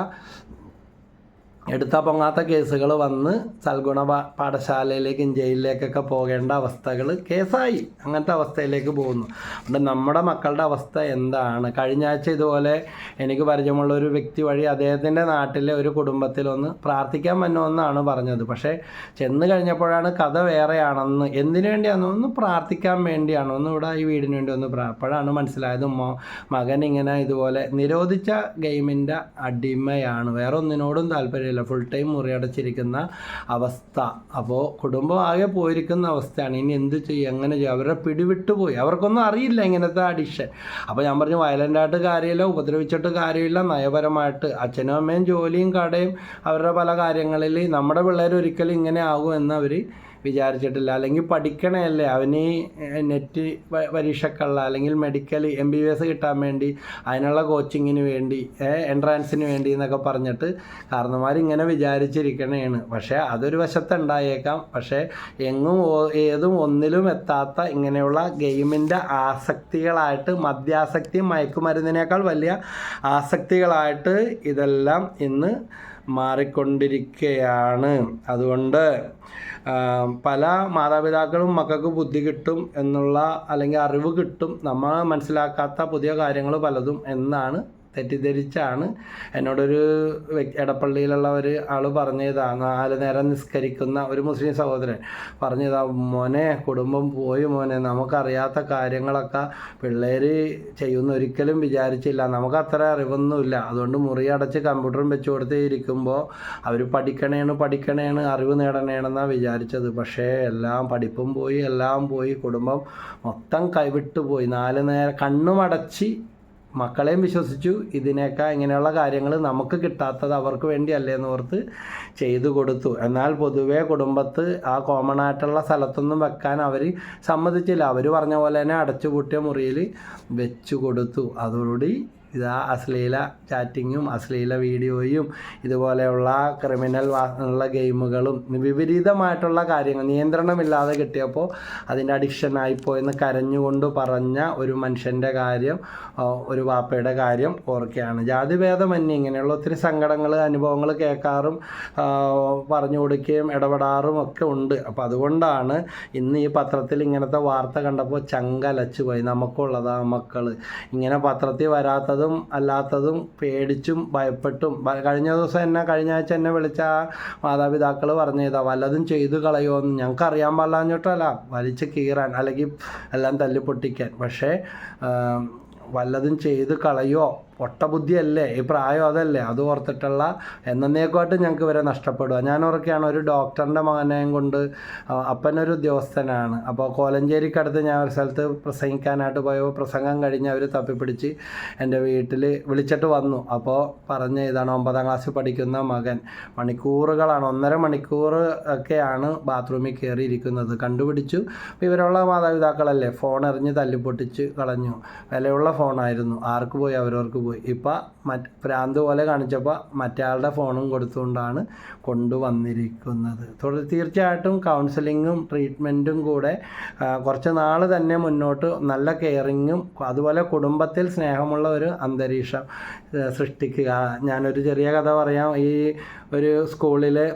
എടുത്താൽ പൊങ്ങാത്ത കേസുകൾ വന്ന് സൽഗുണ പാഠശാലയിലേക്കും ജയിലിലേക്കൊക്കെ പോകേണ്ട അവസ്ഥകൾ കേസായി. അങ്ങനത്തെ അവസ്ഥയിലേക്ക് പോകുന്നു. അതുകൊണ്ട് നമ്മുടെ മക്കളുടെ അവസ്ഥ എന്താണ്? കഴിഞ്ഞ ആഴ്ച ഇതുപോലെ എനിക്ക് പരിചയമുള്ള ഒരു വ്യക്തി വഴി അദ്ദേഹത്തിന്റെ നാട്ടിലെ ഒരു കുടുംബത്തിലൊന്ന് പ്രാർത്ഥിക്കാൻ വന്നുവെന്നാണ് പറഞ്ഞത്. പക്ഷേ ചെന്ന് കഴിഞ്ഞപ്പോഴാണ് കഥ വേറെയാണെന്ന് എന്തിനു വേണ്ടിയാണെന്ന് ഒന്ന് പ്രാർത്ഥിക്കാൻ വേണ്ടിയാണ്. ഒന്ന് ഇവിടെ ഈ വീടിന് വേണ്ടി ഒന്ന് അപ്പോഴാണ് മനസ്സിലായത് മകൻ ഇങ്ങനെ ഇതുപോലെ നിരോധിച്ച ഗെയിമിന്റെ അടിമയാണ്. വേറെ ഒന്നിനോടും താല്പര്യമില്ല ഫുൾ ടൈം മുറിയടച്ചിരിക്കുന്ന അവസ്ഥ. അപ്പോൾ കുടുംബം ആകെ പോയിരിക്കുന്ന അവസ്ഥയാണ്. ഇനി എന്ത് ചെയ്യും? എങ്ങനെ ചെയ്യും? അവരെ പിടിവിട്ടു പോയി. അവർക്കൊന്നും അറിയില്ല ഇങ്ങനത്തെ അഡിക്ഷൻ അപ്പോൾ ഞാൻ പറഞ്ഞു വയലന്റായിട്ട് കാര്യമില്ല ഉപദ്രവിച്ചിട്ട് കാര്യമില്ല നയപരമായിട്ട്. അച്ഛനും അമ്മയും ജോലിയും കടയും അവരുടെ പല കാര്യങ്ങളിൽ നമ്മുടെ പിള്ളേർ ഒരിക്കലും ഇങ്ങനെ ആകുമെന്ന് അവർ വിചാരിച്ചിട്ടില്ല. അല്ലെങ്കിൽ പഠിക്കണയല്ലേ. അവന് നെറ്റ് പരീക്ഷക്കുള്ള അല്ലെങ്കിൽ medical M B B S കിട്ടാൻ വേണ്ടി അതിനുള്ള കോച്ചിങ്ങിന് വേണ്ടി എൻട്രൻസിന് വേണ്ടി എന്നൊക്കെ പറഞ്ഞിട്ട് കാരണന്മാരിങ്ങനെ വിചാരിച്ചിരിക്കണേണ്. പക്ഷേ അതൊരു വശത്തുണ്ടായേക്കാം. പക്ഷേ എങ്ങും ഏതും ഒന്നിലും എത്താത്ത ഇങ്ങനെയുള്ള ഗെയിമിന്റെ ആസക്തികളായിട്ട് മദ്യാസക്തി മയക്കുമരുന്നിനേക്കാൾ വലിയ ആസക്തികളായിട്ട് ഇതെല്ലാം ഇന്ന് മാറിക്കൊണ്ടിരിക്കുകയാണ് അതുകൊണ്ട് പല മാതാപിതാക്കളും മക്കൾക്ക് ബുദ്ധി കിട്ടും എന്നുള്ള അല്ലെങ്കിൽ അറിവ് കിട്ടും. നമ്മൾ മനസ്സിലാക്കാത്ത പുതിയ കാര്യങ്ങൾ പലതും എന്നാണ് തെറ്റിദ്ധരിച്ചാണ്. എന്നോടൊരു എടപ്പള്ളിയിലുള്ള ഒരു ആൾ പറഞ്ഞതാ നാല് നേരം നിസ്കരിക്കുന്ന ഒരു മുസ്ലിം സഹോദരൻ. പറഞ്ഞതാ മോനെ കുടുംബം പോയി മോനെ നമുക്കറിയാത്ത കാര്യങ്ങളൊക്കെ പിള്ളേർ ചെയ്യുന്ന ഒരിക്കലും വിചാരിച്ചില്ല. നമുക്ക് അത്ര അറിവൊന്നുമില്ല. അതുകൊണ്ട് മുറി അടച്ച് കമ്പ്യൂട്ടറും വെച്ച് കൊടുത്ത് ഇരിക്കുമ്പോൾ അവർ പഠിക്കണേണ് പഠിക്കണേണ് അറിവ് നേടണേണെന്നാണ് വിചാരിച്ചത്. പക്ഷേ എല്ലാം പഠിപ്പും പോയി എല്ലാം പോയി കുടുംബം മൊത്തം കൈവിട്ടു പോയി നാല് നേരം കണ്ണുമടച്ച് മക്കളെയും വിശ്വസിച്ചു. ഇതിനേക്കാൾ ഇങ്ങനെയുള്ള കാര്യങ്ങൾ നമുക്ക് കിട്ടാത്തത് അവർക്ക് വേണ്ടിയല്ലേ എന്ന് ഓർത്ത് ചെയ്തു കൊടുത്തു. എന്നാൽ പൊതുവേ കുടുംബത്ത് ആ കോമൺ ആയിട്ടുള്ള സ്ഥലത്തൊന്നും വെക്കാൻ അവർ സമ്മതിച്ചില്ല. അവർ പറഞ്ഞ പോലെ തന്നെ അടച്ചുപൂട്ടിയ മുറിയിൽ വെച്ചു കൊടുത്തു. അതോടുകൂടി ഇതാ അശ്ലീല ചാറ്റിങ്ങും അശ്ലീല വീഡിയോയും ഇതുപോലെയുള്ള ക്രിമിനൽ ഉള്ള ഗെയിമുകളും വിപരീതമായിട്ടുള്ള കാര്യങ്ങൾ നിയന്ത്രണമില്ലാതെ കിട്ടിയപ്പോൾ അതിന്റെ അഡിക്ഷൻ ആയിപ്പോയെന്ന് കരഞ്ഞുകൊണ്ട് പറഞ്ഞ ഒരു മനുഷ്യന്റെ കാര്യം ഒരു വാപ്പയുടെ കാര്യം ഓർക്കുകയാണ്. ജാതിഭേദമന്യേ ഇങ്ങനെയുള്ള ഒത്തിരി സങ്കടങ്ങൾ അനുഭവങ്ങൾ കേൾക്കാറും പറഞ്ഞു കൊടുക്കുകയും ഇടപെടാറും ഒക്കെ ഉണ്ട്. അപ്പോൾ അതുകൊണ്ടാണ് ഇന്ന് ഈ പത്രത്തിൽ ഇങ്ങനത്തെ വാർത്ത കണ്ടപ്പോൾ ചങ്കലച്ചു പോയി നമുക്കുള്ളതാ മക്കൾ ഇങ്ങനെ പത്രത്തിൽ വരാത്തതും അല്ലാത്തതും പേടിച്ചും ഭയപ്പെട്ടും. കഴിഞ്ഞ ദിവസം എന്നെ കഴിഞ്ഞ ആഴ്ച എന്നെ വിളിച്ച മാതാപിതാക്കൾ മാതാപിതാക്കൾ പറഞ്ഞതാ വല്ലതും ചെയ്തു കളയുമെന്ന് ഞങ്ങൾക്ക് അറിയാൻ പാടില്ലാഞ്ഞിട്ടല്ല. വലിച്ച് കീറാൻ അല്ലെങ്കിൽ എല്ലാം തല്ലി പൊട്ടിക്കാൻ പക്ഷേ വല്ലതും ചെയ്ത് കളയോ? പൊട്ടബുദ്ധിയല്ലേ? ഈ പ്രായം അതല്ലേ? അത് ഓർത്തിട്ടുള്ള എന്നേക്കുമായിട്ട് ഞങ്ങൾക്ക് ഇവരെ നഷ്ടപ്പെടുക. ഞാൻ ഓർക്കുകയാണ് ഒരു ഡോക്ടറിന്റെ മകനെയും കൊണ്ട് അപ്പനൊരു ഉദ്യോഗസ്ഥനാണ്. അപ്പോൾ കോലഞ്ചേരിക്കടുത്ത് ഞാൻ ഒരു സ്ഥലത്ത് പ്രസംഗിക്കാനായിട്ട് പോയപ്പോൾ പ്രസംഗം കഴിഞ്ഞ് അവർ തപ്പിപ്പിടിച്ച് എന്റെ വീട്ടിൽ വിളിച്ചിട്ട് വന്നു. അപ്പോൾ പറഞ്ഞ് ഇതാണ് ഒമ്പതാം ക്ലാസ്സിൽ പഠിക്കുന്ന മകൻ. മണിക്കൂറുകളാണ് ഒന്നര മണിക്കൂർ ഒക്കെയാണ് ബാത്റൂമിൽ കയറിയിരിക്കുന്നത്. കണ്ടുപിടിച്ചു. ഇവരുള്ള മാതാപിതാക്കളല്ലേ? ഫോൺ എറിഞ്ഞ് തല്ലിപ്പൊട്ടിച്ച് കളഞ്ഞു. വിലയുള്ള ഫോണായിരുന്നു. ആർക്ക് പോയി അവരവർക്ക് പോയി. ഇപ്പം മറ്റ് ഭ്രാന്ത് പോലെ കാണിച്ചപ്പോൾ മറ്റയാളുടെ ഫോണും കൊടുത്തുകൊണ്ടാണ് കൊണ്ടുവന്നിരിക്കുന്നത്. തുടർ തീർച്ചയായിട്ടും കൗൺസിലിങ്ങും ട്രീറ്റ്മെന്റും കൂടെ കുറച്ച് നാൾ തന്നെ മുന്നോട്ട് നല്ല കെയറിങ്ങും അതുപോലെ കുടുംബത്തിൽ സ്നേഹമുള്ള ഒരു അന്തരീക്ഷം സൃഷ്ടിക്കുക. ഞാനൊരു ചെറിയ കഥ പറയാം. ഈ ഒരു സ്കൂളിലെ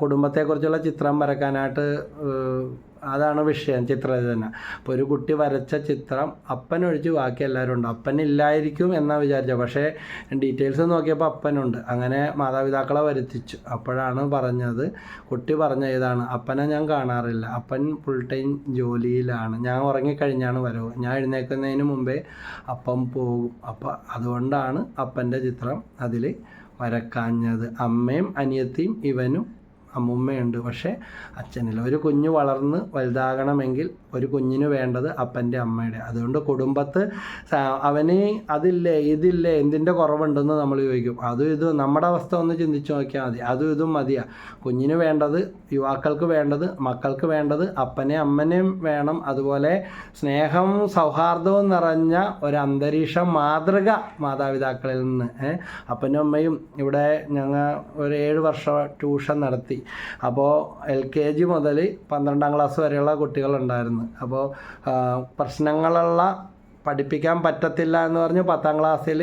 കുടുംബത്തെക്കുറിച്ചുള്ള ചിത്രം വരയ്ക്കാനായിട്ട് ഏഹ്, അതാണ് വിഷയം ചിത്രരചന. അപ്പോൾ ഒരു കുട്ടി വരച്ച ചിത്രം അപ്പനൊഴിച്ച് ബാക്കി എല്ലാവരും ഉണ്ട്. അപ്പനില്ലായിരിക്കും എന്നാ വിചാരിച്ചത്. പക്ഷേ ഡീറ്റെയിൽസ് നോക്കിയപ്പോൾ അപ്പനുണ്ട്. അങ്ങനെ മാതാപിതാക്കളെ വരുത്തിച്ചു. അപ്പോഴാണ് പറഞ്ഞത് കുട്ടി പറഞ്ഞ ഇതാണ് അപ്പനെ ഞാൻ കാണാറില്ല. അപ്പൻ ഫുൾ ടൈം ജോലിയിലാണ്. ഞാൻ ഉറങ്ങിക്കഴിഞ്ഞാണ് വരവ്. ഞാൻ എഴുന്നേൽക്കുന്നതിന് മുമ്പേ അപ്പം പോകും. അപ്പം അതുകൊണ്ടാണ് അപ്പന്റെ ചിത്രം അതിൽ വരക്കാഞ്ഞത്. അമ്മയും അനിയത്തിയും ഇവനും അമ്മുമ്മയുണ്ട്. പക്ഷേ അച്ഛനില്ല. ഒരു കുഞ്ഞ് വളർന്ന് വലുതാകണമെങ്കിൽ ഒരു കുഞ്ഞിന് വേണ്ടത് അപ്പന്റെ അമ്മയുടെ. അതുകൊണ്ട് കുടുംബത്ത് അവന് അതില്ലേ ഇതില്ലേ എന്തിന്റെ കുറവുണ്ടെന്ന് നമ്മൾ ചോദിക്കും. അതും ഇതും നമ്മുടെ അവസ്ഥ ഒന്ന് ചിന്തിച്ചു നോക്കിയാൽ മതി. അതും ഇതും മതിയാ. കുഞ്ഞിന് വേണ്ടത് യുവാക്കൾക്ക് വേണ്ടത് മക്കൾക്ക് വേണ്ടത് അപ്പനെ അമ്മനെയും വേണം. അതുപോലെ സ്നേഹവും സൗഹാർദ്ദവും നിറഞ്ഞ ഒരു അന്തരീക്ഷം മാതൃക മാതാപിതാക്കളിൽ നിന്ന്. അപ്പനും അമ്മയും ഇവിടെ ഞങ്ങൾ ഒരു ഏഴ് വർഷം ട്യൂഷൻ നടത്തി. അപ്പോൾ എൽ കെ ജി മുതൽ പന്ത്രണ്ടാം ക്ലാസ് വരെയുള്ള കുട്ടികളുണ്ടായിരുന്നു അപ്പോൾ പ്രശ്നങ്ങളുള്ള പഠിപ്പിക്കാൻ പറ്റത്തില്ല എന്ന് പറഞ്ഞ് പത്താം ക്ലാസ്സിൽ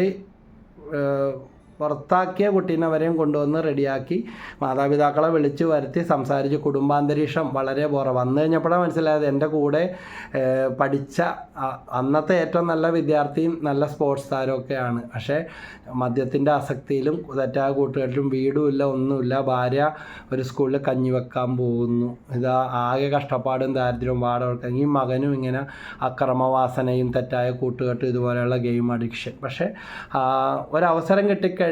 പുറത്താക്കിയ കുട്ടീനെ വരെയും കൊണ്ടുവന്ന് റെഡിയാക്കി. മാതാപിതാക്കളെ വിളിച്ചു വരുത്തി സംസാരിച്ച്. കുടുംബാന്തരീക്ഷം വളരെ ബോറ വന്നു കഴിഞ്ഞപ്പോഴാണ് മനസ്സിലായത് എന്റെ കൂടെ പഠിച്ച അന്നത്തെ ഏറ്റവും നല്ല വിദ്യാർത്ഥിയും നല്ല സ്പോർട്സ് താരമൊക്കെയാണ്. പക്ഷേ മദ്യത്തിന്റെ ആസക്തിയിലും തെറ്റായ കൂട്ടുകാരിലും വീടുമില്ല ഒന്നുമില്ല. ഭാര്യ ഒരു സ്കൂളിൽ കഞ്ഞി വെക്കാൻ പോകുന്നു. ഇതാ ആകെ കഷ്ടപ്പാടും ദാരിദ്ര്യവും പാടൊക്കെ ഈ മകനും ഇങ്ങനെ അക്രമവാസനയും തെറ്റായ കൂട്ടുകെട്ടും ഇതുപോലെയുള്ള ഗെയിം അഡിക്ഷൻ പക്ഷേ ഒരവസരം കിട്ടിക്കഴിഞ്ഞ്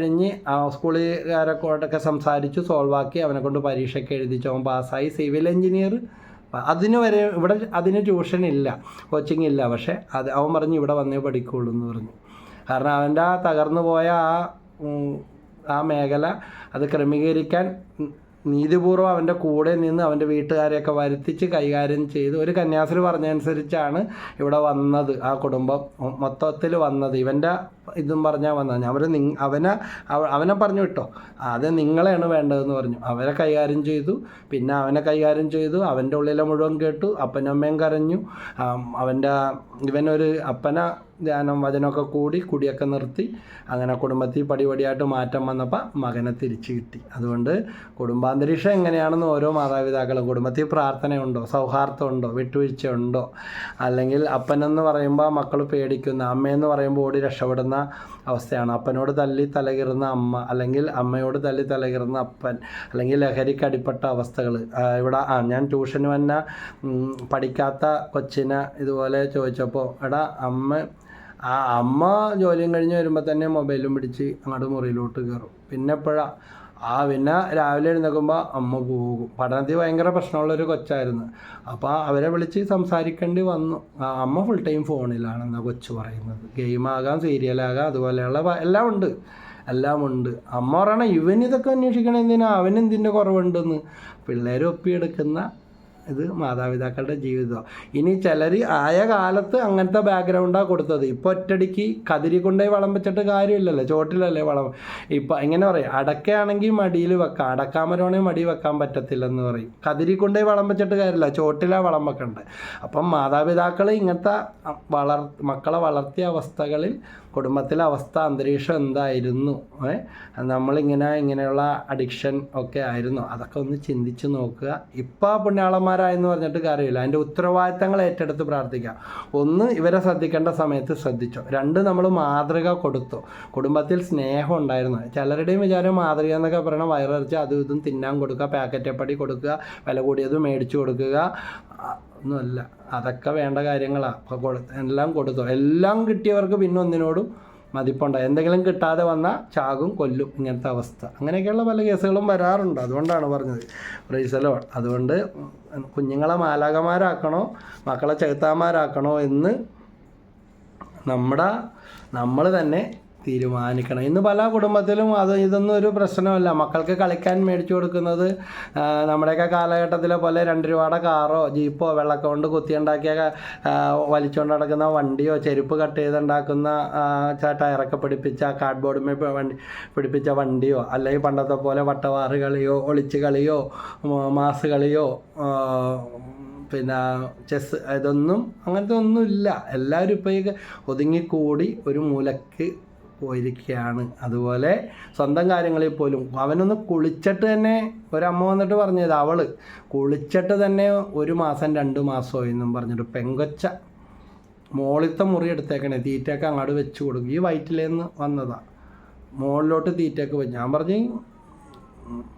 ആ സ്കൂളുകാരൊക്കെ സംസാരിച്ചു സോൾവാക്കി അവനെ കൊണ്ട് പരീക്ഷയ്ക്ക് എഴുതിച്ചു. അവൻ പാസ്സായി. സിവിൽ എഞ്ചിനീയർ അതിന് വരെ ഇവിടെ അതിന് ട്യൂഷൻ ഇല്ല കോച്ചിങ് ഇല്ല. പക്ഷേ അത് അവൻ പറഞ്ഞു ഇവിടെ വന്നേ പഠിക്കുള്ളൂ എന്ന് പറഞ്ഞു. കാരണം അവന്റെ ആ തകർന്നു പോയ ആ ആ മേഖല അത് ക്രമീകരിക്കാൻ നീതിപൂർവം അവന്റെ കൂടെ നിന്ന് അവന്റെ വീട്ടുകാരെയൊക്കെ വരുത്തിച്ച് കൈകാര്യം ചെയ്ത് ഒരു കന്യാസ്ത്രീ പറഞ്ഞനുസരിച്ചാണ് ഇവിടെ വന്നത് ആ കുടുംബം മൊത്തത്തിൽ വന്നത്. ഇവന്റെ ഇതും പറഞ്ഞാൽ വന്നത്. അവർ അവനെ അവനെ പറഞ്ഞു വിട്ടോ. അത് നിങ്ങളെയാണ് വേണ്ടതെന്ന് പറഞ്ഞു. അവരെ കൈകാര്യം ചെയ്തു. പിന്നെ അവനെ കൈകാര്യം ചെയ്തു. അവന്റെ ഉള്ളിലെ മുഴുവൻ കേട്ടു. അപ്പനും അമ്മയും കരഞ്ഞു. അവന്റെ ഇവനൊരു അപ്പന ധ്യാനം വചനമൊക്കെ കൂടി കുടിയൊക്കെ നിർത്തി അങ്ങനെ കുടുംബത്തിൽ പടിപടിയായിട്ട് മാറ്റം വന്നപ്പോൾ മകനെ തിരിച്ചു കിട്ടി. അതുകൊണ്ട് കുടുംബാന്തരീക്ഷം എങ്ങനെയാണെന്ന് ഓരോ മാതാപിതാക്കളും കുടുംബത്തിൽ പ്രാർത്ഥനയുണ്ടോ സൗഹാർദ്ദമുണ്ടോ വിട്ടുവീഴ്ച ഉണ്ടോ അല്ലെങ്കിൽ അപ്പനെന്ന് പറയുമ്പോൾ മക്കൾ പേടിക്കുന്ന അമ്മയെന്ന് പറയുമ്പോൾ ഓടി രക്ഷപ്പെടുന്ന അവസ്ഥയാണ്. അപ്പനോട് തല്ലി തലകിറുന്ന അമ്മ അല്ലെങ്കിൽ അമ്മയോട് തല്ലി തലകിറുന്ന അപ്പൻ അല്ലെങ്കിൽ ലഹരിക്ക് അടിപ്പെട്ട അവസ്ഥകൾ. ഇവിടെ ആ ഞാൻ ട്യൂഷന് വന്ന പഠിക്കാത്ത കൊച്ചിനെ ഇതുപോലെ ചോദിച്ചപ്പോൾ എടാ അമ്മ ആ അമ്മ ജോലിയും കഴിഞ്ഞ് വരുമ്പോൾ തന്നെ മൊബൈലും പിടിച്ച് അങ്ങോട്ട് മുറിയിലോട്ട് കയറും പിന്നെ എപ്പോഴാ? ആ പിന്നെ രാവിലെ എഴുന്നേൽക്കുമ്പോൾ അമ്മ പോകും. പഠനത്തിൽ ഭയങ്കര പ്രശ്നമുള്ളൊരു കൊച്ചായിരുന്നു. അപ്പോൾ അവരെ വിളിച്ച് സംസാരിക്കേണ്ടി വന്നു. അമ്മ ഫുൾ ടൈം ഫോണിലാണെന്നാണ് കൊച്ചു പറയുന്നത്. ഗെയിമാകാം സീരിയലാകാം അതുപോലെയുള്ള എല്ലാം ഉണ്ട്. എല്ലാം ഉണ്ട്. അമ്മ പറയണ ഇവൻ ഇതൊക്കെ അന്വേഷിക്കണം എന്തിനാ? അവനെന്തിന്റെ കുറവുണ്ടെന്ന്? പിള്ളേർ ഒപ്പിയെടുക്കുന്ന ഇത് മാതാപിതാക്കളുടെ ജീവിതം. ഇനി ചിലർ ആയ കാലത്ത് അങ്ങനത്തെ ബാക്ക്ഗ്രൗണ്ടാണ് കൊടുത്തത്. ഇപ്പോൾ ഒറ്റടിക്ക് കതിരി കൊണ്ടുപോയി വളം വെച്ചിട്ട് കാര്യമില്ലല്ലോ ചോട്ടിലല്ലേ വളം. ഇപ്പം എങ്ങനെ പറയും അടക്കയാണെങ്കിൽ മടിയിൽ വെക്കാം അടക്കാമരമാണെങ്കിൽ മടി വെക്കാൻ പറ്റത്തില്ലെന്ന് പറയും. കതിരി കൊണ്ടുപോയി വളം വെച്ചിട്ട് കാര്യമില്ല ചോട്ടിലാണ് വളം വെക്കേണ്ടത് അപ്പം മാതാപിതാക്കൾ ഇങ്ങനത്തെ വളർ മക്കളെ വളർത്തിയ അവസ്ഥകളിൽ കുടുംബത്തിലെ അവസ്ഥ അന്തരീക്ഷം എന്തായിരുന്നു? നമ്മളിങ്ങനെ ഇങ്ങനെയുള്ള അഡിക്ഷൻ ഒക്കെ ആയിരുന്നു. അതൊക്കെ ഒന്ന് ചിന്തിച്ച് നോക്കുക. ഇപ്പോൾ പുണ്യാളന്മാരായെന്ന് പറഞ്ഞിട്ട് കാര്യമില്ല. അതിന്റെ ഉത്തരവാദിത്തങ്ങൾ ഏറ്റെടുത്ത് പ്രാർത്ഥിക്കുക. ഒന്ന് ഇവരെ ശ്രദ്ധിക്കേണ്ട സമയത്ത് ശ്രദ്ധിച്ചു. രണ്ട് നമ്മൾ മാതൃക കൊടുത്തു. കുടുംബത്തിൽ സ്നേഹം ഉണ്ടായിരുന്നു. ചിലരുടെയും വിചാരം മാതൃക എന്നൊക്കെ പറയണ വയറിച്ച് അതും ഇതും തിന്നാൻ കൊടുക്കുക പാക്കറ്റപ്പടി കൊടുക്കുക വില കൂടിയത് മേടിച്ചു കൊടുക്കുക. ഒന്നുമല്ല. അതൊക്കെ വേണ്ട കാര്യങ്ങളാണ് അപ്പോൾ കൊടു എല്ലാം കൊടുത്തു. എല്ലാം കിട്ടിയവർക്ക് പിന്നെ ഒന്നിനോടും മതിപ്പുണ്ട്? എന്തെങ്കിലും കിട്ടാതെ വന്നാൽ ചാകും കൊല്ലും. ഇങ്ങനത്തെ അവസ്ഥ. അങ്ങനെയൊക്കെയുള്ള പല കേസുകളും വരാറുണ്ട്. അതുകൊണ്ടാണ് പറഞ്ഞത്. റീസലോ. അതുകൊണ്ട് കുഞ്ഞുങ്ങളെ മാലാകമാരാക്കണോ മക്കളെ ചെകുത്താന്മാരാക്കണോ എന്ന് നമ്മുടെ നമ്മൾ തന്നെ തീരുമാനിക്കണം. ഇന്ന് പല കുടുംബത്തിലും അത് ഇതൊന്നും ഒരു പ്രശ്നമല്ല. മക്കൾക്ക് കളിക്കാൻ മേടിച്ചു കൊടുക്കുന്നത് നമ്മുടെയൊക്കെ കാലഘട്ടത്തിലെ പോലെ രണ്ട് രൂപയുടെ കാറോ ജീപ്പോ വെള്ളക്ക കൊണ്ട് കുത്തിയുണ്ടാക്കിയ വലിച്ചുകൊണ്ട് നടക്കുന്ന വണ്ടിയോ ചെരുപ്പ് കട്ട് ചെയ്തുണ്ടാക്കുന്ന ടയറൊക്കെ പിടിപ്പിച്ച കാർഡ്ബോർഡുമേ വണ്ടി പിടിപ്പിച്ച വണ്ടിയോ അല്ലെങ്കിൽ പണ്ടത്തെ പോലെ വട്ടവാറ് കളിയോ ഒളിച്ച് കളിയോ മാസ് കളിയോ പിന്നെ ചെസ് ഇതൊന്നും അങ്ങനത്തെ ഒന്നുമില്ല. എല്ലാവരും ഇപ്പോൾ ഈ ഒതുങ്ങിക്കൂടി ഒരു മൂലക്ക് പോയിരിക്കുകയാണ് അതുപോലെ സ്വന്തം കാര്യങ്ങളിൽ പോലും. അവനൊന്ന് കുളിച്ചിട്ട് തന്നെ ഒരമ്മ വന്നിട്ട് പറഞ്ഞത് അവൾ കുളിച്ചിട്ട് തന്നെ ഒരു മാസം രണ്ട് മാസമോ എന്നും പറഞ്ഞിട്ട് പെങ്കൊച്ച മോളിത്തെ മുറി എടുത്തേക്കണേ. തീറ്റയൊക്കെ അങ്ങോട്ട് വെച്ച് കൊടുക്കും. ഈ വയറ്റിലേന്ന് വന്നതാണ് മുകളിലോട്ട് തീറ്റയൊക്കെ വെച്ച് ഞാൻ പറഞ്ഞു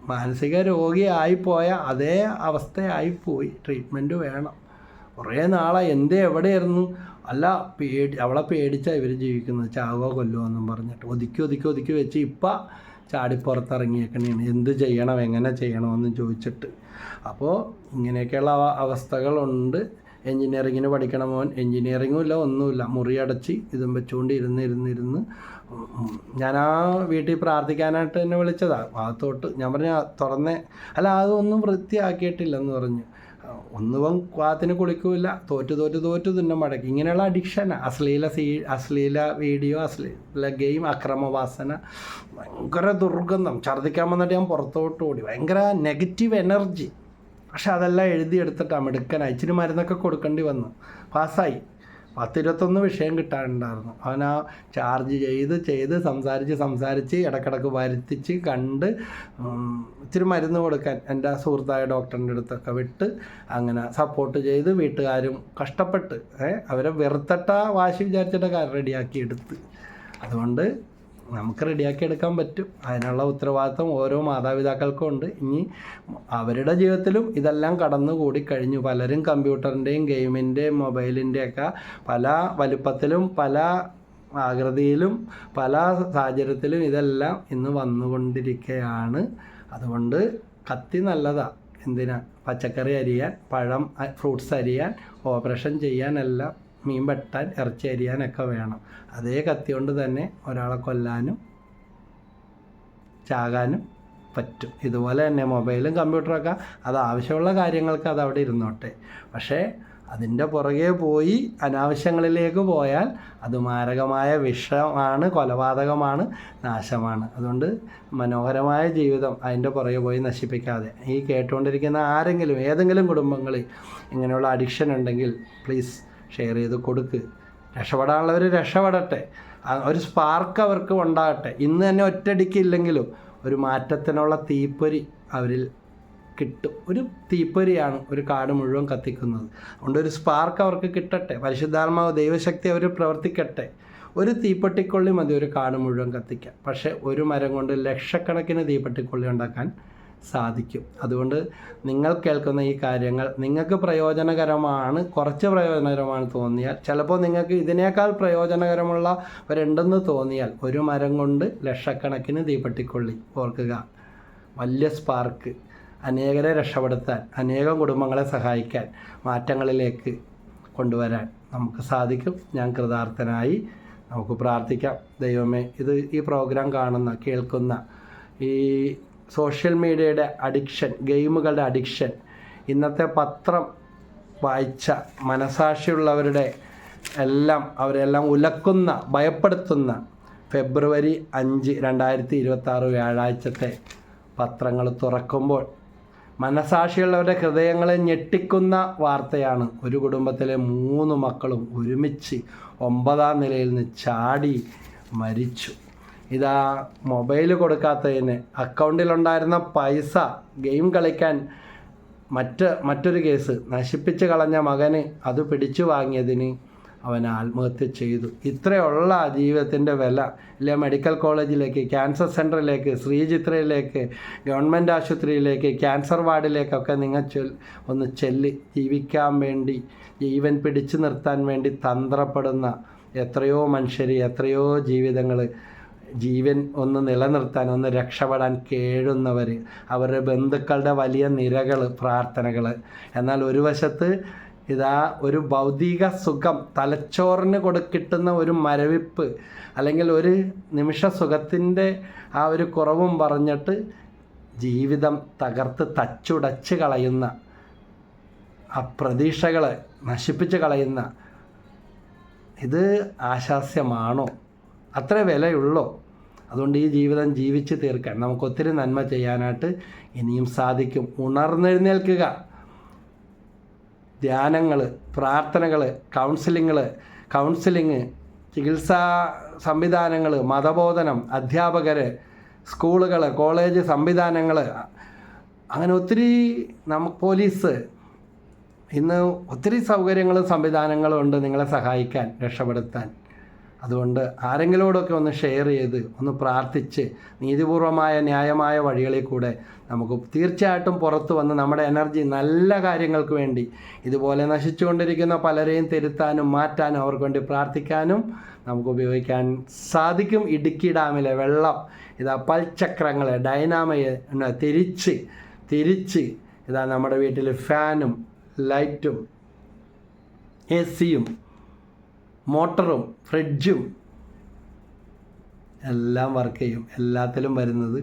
മാനസിക രോഗിയായിപ്പോയ അതേ അവസ്ഥയായിപ്പോയി ട്രീറ്റ്മെന്റ് വേണം. കുറേ നാളായി. എന്തേ എവിടെയായിരുന്നു? അല്ല പേടി അവളെ പേടിച്ചാണ് ഇവർ ജീവിക്കുന്നത്. ചാവോ കൊല്ലോ എന്നും പറഞ്ഞിട്ട് ഒതുക്കി ഒതുക്കി ഒതുക്കി വെച്ച് ഇപ്പം ചാടിപ്പുറത്തിറങ്ങിയേക്കണേണ്. എന്ത് ചെയ്യണം എങ്ങനെ ചെയ്യണമെന്ന് ചോദിച്ചിട്ട്. അപ്പോൾ ഇങ്ങനെയൊക്കെയുള്ള അവ- അവസ്ഥകളുണ്ട്. എൻജിനീയറിങ്ങിന് പഠിക്കണ മോൻ. എൻജിനീയറിങ്ങും ഇല്ല ഒന്നുമില്ല. മുറിയടച്ച് ഇതും വെച്ചുകൊണ്ട് ഇരുന്ന് ഇരുന്ന്. ഇരുന്ന് ഞാൻ ആ വീട്ടിൽ പ്രാർത്ഥിക്കാനായിട്ട് എന്നെ വിളിച്ചതാ. ഭാഗത്തോട്ട് ഞാൻ പറഞ്ഞ തുറന്നേ. അല്ല അതൊന്നും വൃത്തിയാക്കിയിട്ടില്ലെന്ന് പറഞ്ഞു. ഒന്നുവൻ ക്വാത്തിന് കുളിക്കൂല. തോറ്റ് തോറ്റ് തോറ്റ് തിന്നെ മടക്കി. ഇങ്ങനെയുള്ള അഡിക്ഷൻ അശ്ലീല സീ അശ്ലീല വീഡിയോ അശ്ലീല ഗെയിം അക്രമവാസന. ഭയങ്കര ദുർഗന്ധം. ഛർദ്ദിക്കാൻ വന്നിട്ട് ഞാൻ പുറത്തോട്ട് ഓടി. ഭയങ്കര നെഗറ്റീവ് എനർജി പക്ഷെ അതെല്ലാം എഴുതിയെടുത്തിട്ടാണ് മിടുക്കനായി. ഇച്ചിരി മരുന്നൊക്കെ കൊടുക്കേണ്ടി വന്നു. പാസ്സായി പത്തിരുപത്തൊന്ന് വിഷയം കിട്ടാനുണ്ടായിരുന്നു. അവൻ ആ ചാർജ് ചെയ്ത് ചെയ്ത് സംസാരിച്ച് സംസാരിച്ച് ഇടക്കിടക്ക് വരുത്തിച്ച് കണ്ട് ഇച്ചിരി മരുന്ന് കൊടുക്കാൻ എന്റെ സുഹൃത്തായ ഡോക്ടറിന്റെ അടുത്തൊക്കെ വിട്ട് അങ്ങനെ സപ്പോർട്ട് ചെയ്ത് വീട്ടുകാരും കഷ്ടപ്പെട്ട് അവരെ വെറുത്തട്ട വാശി വിചാരിച്ചിട്ടൊക്കെ റെഡിയാക്കി എടുത്ത്. അതുകൊണ്ട് നമുക്ക് റെഡിയാക്കി എടുക്കാൻ പറ്റും. അതിനുള്ള ഉത്തരവാദിത്വം ഓരോ മാതാപിതാക്കൾക്കും ഉണ്ട്. ഇനി അവരുടെ ജീവിതത്തിലും ഇതെല്ലാം കടന്നുകൂടി കഴിഞ്ഞു. പലരും കമ്പ്യൂട്ടറിന്റെയും ഗെയിമിന്റെയും മൊബൈലിന്റെയൊക്കെ പല വലുപ്പത്തിലും പല ആകൃതിയിലും പല സാഹചര്യത്തിലും ഇതെല്ലാം ഇന്ന് വന്നുകൊണ്ടിരിക്കുകയാണ് അതുകൊണ്ട് കത്തി നല്ലതാണ് എന്തിനാ? പച്ചക്കറി അരിയാൻ പഴം ഫ്രൂട്ട്സ് അരിയാൻ ഓപ്പറേഷൻ ചെയ്യാനെല്ലാം മീൻ വെട്ടാൻ ഇറച്ചി അരിയാനൊക്കെ വേണം. അതേ കത്തി കൊണ്ട് തന്നെ ഒരാളെ കൊല്ലാനും ചാകാനും പറ്റും. ഇതുപോലെ തന്നെ മൊബൈലും കമ്പ്യൂട്ടറൊക്കെ അത് ആവശ്യമുള്ള കാര്യങ്ങൾക്ക് അത് അവിടെ ഇരുന്നോട്ടെ. പക്ഷേ അതിന്റെ പുറകെ പോയി അനാവശ്യങ്ങളിലേക്ക് പോയാൽ അത് മാരകമായ വിഷമാണ് കൊലപാതകമാണ് നാശമാണ്. അതുകൊണ്ട് മനോഹരമായ ജീവിതം അതിന്റെ പുറകെ പോയി നശിപ്പിക്കാതെ. ഈ കേട്ടുകൊണ്ടിരിക്കുന്ന ആരെങ്കിലും ഏതെങ്കിലും കുടുംബങ്ങളിൽ ഇങ്ങനെയുള്ള അഡിക്ഷൻ ഉണ്ടെങ്കിൽ പ്ലീസ് ഷെയർ ചെയ്ത് കൊടുക്ക്. രക്ഷപ്പെടാനുള്ളവർ രക്ഷപ്പെടട്ടെ. ഒരു സ്പാർക്ക് അവർക്ക് ഉണ്ടാകട്ടെ. ഇന്ന് തന്നെ ഒറ്റയടിക്കില്ലെങ്കിലും ഒരു മാറ്റത്തിനുള്ള തീപ്പൊരി അവരിൽ കിട്ടും. ഒരു തീപ്പൊരിയാണ് ഒരു കാട് മുഴുവൻ കത്തിക്കുന്നത്. അതുകൊണ്ട് ഒരു സ്പാർക്ക് അവർക്ക് കിട്ടട്ടെ. പരിശുദ്ധാത്മാവ് ദൈവശക്തി അവർ പ്രവർത്തിക്കട്ടെ. ഒരു തീപ്പെട്ടിക്കൊള്ളി മതി ഒരു കാട് മുഴുവൻ കത്തിക്കാം പക്ഷേ ഒരു മരം കൊണ്ട് ലക്ഷക്കണക്കിന് തീപ്പെട്ടിക്കൊള്ളി ഉണ്ടാക്കാൻ സാധിക്കും. അതുകൊണ്ട് നിങ്ങൾ കേൾക്കുന്ന ഈ കാര്യങ്ങൾ നിങ്ങൾക്ക് പ്രയോജനകരമാണ് കുറച്ച് പ്രയോജനകരമാണ് തോന്നിയാൽ. ചിലപ്പോൾ നിങ്ങൾക്ക് ഇതിനേക്കാൾ പ്രയോജനകരമുള്ള ഒരുണ്ടെന്ന് തോന്നിയാൽ ഒരു മരം കൊണ്ട് ലക്ഷക്കണക്കിന് തീപ്പെട്ടിക്കൊള്ളി ഓർക്കുക. വലിയ സ്പാർക്ക് അനേകരെ രക്ഷപ്പെടുത്താൻ അനേകം കുടുംബങ്ങളെ സഹായിക്കാൻ മാറ്റങ്ങളിലേക്ക് കൊണ്ടുവരാൻ നമുക്ക് സാധിക്കും. ഞാൻ കൃതാർത്ഥനായി നമുക്ക് പ്രാർത്ഥിക്കാം. ദൈവമേ ഇത് ഈ പ്രോഗ്രാം കാണുന്ന കേൾക്കുന്ന ഈ സോഷ്യൽ മീഡിയയുടെ അഡിക്ഷൻ ഗെയിമുകളുടെ അഡിക്ഷൻ. ഇന്നത്തെ പത്രം വായിച്ച മനസാക്ഷിയുള്ളവരുടെ എല്ലാം അവരെല്ലാം ഉലക്കുന്ന ഭയപ്പെടുത്തുന്ന ഫെബ്രുവരി അഞ്ച് രണ്ടായിരത്തി ഇരുപത്തി വ്യാഴാഴ്ചത്തെ പത്രങ്ങൾ തുറക്കുമ്പോൾ മനസാക്ഷിയുള്ളവരുടെ ഹൃദയങ്ങളെ ഞെട്ടിക്കുന്ന വാർത്തയാണ്. ഒരു കുടുംബത്തിലെ മൂന്ന് മക്കളും ഒരുമിച്ച് ഒമ്പതാം നിലയിൽ നിന്ന് ചാടി മരിച്ചു. ഇതാ മൊബൈൽ കൊടുക്കാത്തതിന് അക്കൗണ്ടിലുണ്ടായിരുന്ന പൈസ ഗെയിം കളിക്കാൻ മറ്റ് മറ്റൊരു കേസ്. നശിപ്പിച്ച് കളഞ്ഞ മകന് അത് പിടിച്ചു വാങ്ങിയതിന് അവൻ ആത്മഹത്യ ചെയ്തു. ഇത്രയുള്ള ജീവിതത്തിന്റെ വില ഇല്ല? മെഡിക്കൽ കോളേജിലേക്ക് ക്യാൻസർ സെന്ററിലേക്ക് ശ്രീചിത്രയിലേക്ക് ഗവൺമെന്റ് ആശുപത്രിയിലേക്ക് ക്യാൻസർ വാർഡിലേക്കൊക്കെ നിങ്ങൾ ചൊൽ ഒന്ന് ചെല്ല്. ജീവിക്കാൻ വേണ്ടി ജീവൻ പിടിച്ചു നിർത്താൻ വേണ്ടി തന്ത്രപ്പെടുന്ന എത്രയോ മനുഷ്യർ എത്രയോ ജീവിതങ്ങൾ ജീവൻ ഒന്ന് നിലനിർത്താൻ ഒന്ന് രക്ഷപ്പെടാൻ കേഴുന്നവർ അവരുടെ ബന്ധുക്കളുടെ വലിയ നിരകൾ പ്രാർത്ഥനകൾ എന്നാൽ ഒരു വശത്ത് ഇതാ ഒരു ഭൗതിക സുഖം തലച്ചോറിന് കൊടുക്കിട്ടുന്ന ഒരു മരവിപ്പ് അല്ലെങ്കിൽ ഒരു നിമിഷ സുഖത്തിന്റെ ആ ഒരു കുറവും പറഞ്ഞിട്ട് ജീവിതം തകർത്ത് തച്ചുടച്ച് കളയുന്ന ആ പ്രതീക്ഷകൾ നശിപ്പിച്ച് കളയുന്ന ഇത് ആശാസ്യമാണോ? അത്ര വിലയുള്ളൂ. അതുകൊണ്ട് ഈ ജീവിതം ജീവിച്ച് തീർക്കാൻ നമുക്കൊത്തിരി നന്മ ചെയ്യാനായിട്ട് ഇനിയും സാധിക്കും. ഉണർന്നെഴുന്നേൽക്കുക. ധ്യാനങ്ങൾ പ്രാർത്ഥനകൾ കൗൺസിലിങ്ങൾ കൗൺസിലിങ് ചികിത്സാ സംവിധാനങ്ങൾ മതബോധനം അധ്യാപകർ സ്കൂളുകൾ കോളേജ് സംവിധാനങ്ങൾ അങ്ങനെ ഒത്തിരി നമുക്ക് പോലീസ് ഇന്ന് ഒത്തിരി സൗകര്യങ്ങളും സംവിധാനങ്ങളും ഉണ്ട് നിങ്ങളെ സഹായിക്കാൻ രക്ഷപ്പെടുത്താൻ. അതുകൊണ്ട് ആരെങ്കിലോടൊക്കെ ഒന്ന് ഷെയർ ചെയ്ത് ഒന്ന് പ്രാർത്ഥിച്ച് നീതിപൂർവമായ ന്യായമായ വഴികളിൽ കൂടെ നമുക്ക് തീർച്ചയായിട്ടും പുറത്തു വന്ന് നമ്മുടെ എനർജി നല്ല കാര്യങ്ങൾക്ക് വേണ്ടി ഇതുപോലെ നശിച്ചുകൊണ്ടിരിക്കുന്ന പലരെയും തിരുത്താനും മാറ്റാനും അവർക്ക് വേണ്ടി പ്രാർത്ഥിക്കാനും നമുക്ക് ഉപയോഗിക്കാൻ സാധിക്കും. ഇടുക്കി ഡാമിലെ വെള്ളം ഇതാ പൽചക്രങ്ങളെ ഡൈനാമയെ തിരിച്ച് തിരിച്ച് ഇതാ നമ്മുടെ വീട്ടിൽ ഫാനും ലൈറ്റും എ സിയും മോട്ടറും ഫ്രിഡ്ജും എല്ലാം വർക്ക് ചെയ്യും. എല്ലാത്തിലും വരുന്നത്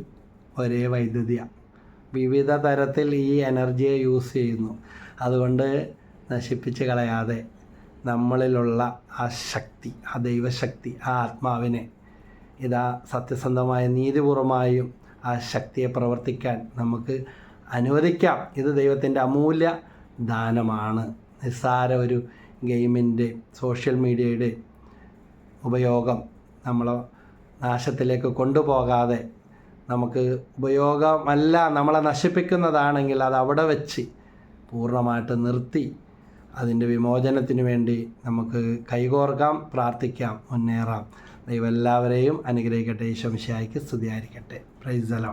ഒരേ വൈദ്യുതിയാണ് വിവിധ തരത്തിൽ ഈ എനർജിയെ യൂസ് ചെയ്യുന്നു. അതുകൊണ്ട് നശിപ്പിച്ച് കളയാതെ നമ്മളിലുള്ള ആ ശക്തി ആ ദൈവശക്തി ആ ആത്മാവിനെ ഇതാ സത്യസന്ധമായ നീതിപൂർവമായും ആ ശക്തിയെ പ്രവർത്തിക്കാൻ നമുക്ക് അനുവദിക്കാം. ഇത് ദൈവത്തിന്റെ അമൂല്യ ദാനമാണ്. നിസ്സാര ഒരു ഗെയിമിന്റെ സോഷ്യൽ മീഡിയയുടെ ഉപയോഗം നമ്മളെ നാശത്തിലേക്ക് കൊണ്ടുപോകാതെ നമുക്ക് ഉപയോഗമല്ല നമ്മളെ നശിപ്പിക്കുന്നതാണെങ്കിൽ അത് അവിടെ വെച്ച് പൂർണമായിട്ട് നിർത്തി അതിന്റെ വിമോചനത്തിന് വേണ്ടി നമുക്ക് കൈകോർക്കാം പ്രാർത്ഥിക്കാം മുന്നേറാം. ദൈവം എല്ലാവരെയും അനുഗ്രഹിക്കട്ടെ. ഈശോമിശായിക്ക് സ്തുതിയായിരിക്കട്ടെ. Price hello